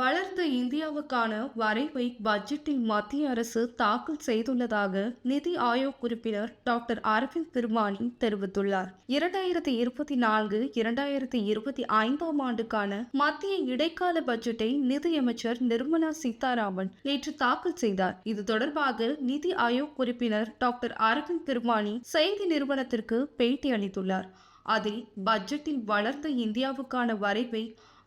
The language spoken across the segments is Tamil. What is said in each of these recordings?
வளர்ந்த இந்தியாவுக்கான வரைவை பட்ஜெட்டில் மத்திய அரசு தாக்கல் செய்துள்ளதாக நிதி ஆயோக் உறுப்பினர் டாக்டர் அரவிந்த் திருமானி தெரிவித்துள்ளார். இரண்டாயிரத்தி இருபத்தி நான்கு இரண்டாயிரத்தி இருபத்தி ஐந்தாம் ஆண்டுக்கான மத்திய இடைக்கால பட்ஜெட்டை நிதியமைச்சர் நிர்மலா சீதாராமன் நேற்று தாக்கல் செய்தார். இது தொடர்பாக நிதி ஆயோக் உறுப்பினர் டாக்டர் அரவிந்த் திருமானி செய்தி நிறுவனத்திற்கு பேட்டி அளித்துள்ளார். அதில் பட்ஜெட்டில் வளர்ந்த இந்தியாவுக்கான வரைவை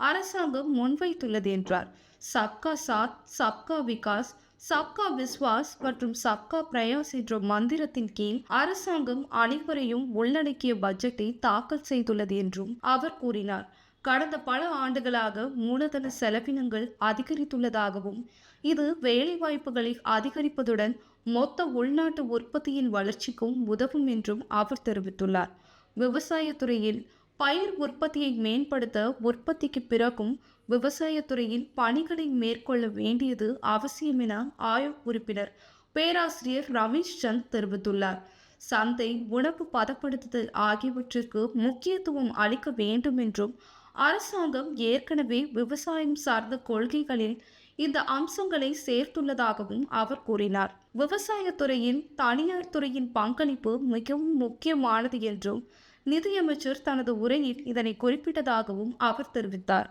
அரசாங்கம் முன்வைத்துள்ளது என்றார். சப்கா சாத் சப்கா விகாஸ் சப்கா விஸ்வாஸ் மற்றும் சப்கா பிரயாஸ் என்ற மந்திரத்தின் கீழ் அரசாங்கம் அனைவரையும் உள்ளடக்கிய பட்ஜெட்டை தாக்கல் செய்துள்ளது என்றும் அவர் கூறினார். கடந்த பல ஆண்டுகளாக மூலதன செலவினங்கள் அதிகரித்துள்ளதாகவும் இது வேலைவாய்ப்புகளை அதிகரிப்பதுடன் மொத்த உள்நாட்டு உற்பத்தியின் வளர்ச்சிக்கும் உதவும் என்றும் அவர் தெரிவித்துள்ளார். விவசாயத்துறையில் பயிர் உற்பத்தியை மேம்படுத்த உற்பத்திக்கு பிறகும் விவசாயத்துறையில் பணிகளை மேற்கொள்ள வேண்டியது அவசியம் என ஆயோக் உறுப்பினர் பேராசிரியர் ரமேஷ் சந்த் தெரிவித்துள்ளார். சந்தை உணவு பதப்படுத்துதல் ஆகியவற்றிற்கு முக்கியத்துவம் அளிக்க வேண்டும் என்றும் அரசாங்கம் ஏற்கனவே விவசாயம் சார்ந்த கொள்கைகளில் இந்த அம்சங்களை சேர்த்துள்ளதாகவும் அவர் கூறினார். விவசாயத்துறையில் தனியார் துறையின் பங்களிப்பு மிகவும் முக்கியமானது என்றும் நிதியமைச்சர் தனது உரையில் இதனை குறிப்பிட்டதாகவும் அவர் தெரிவித்தார்.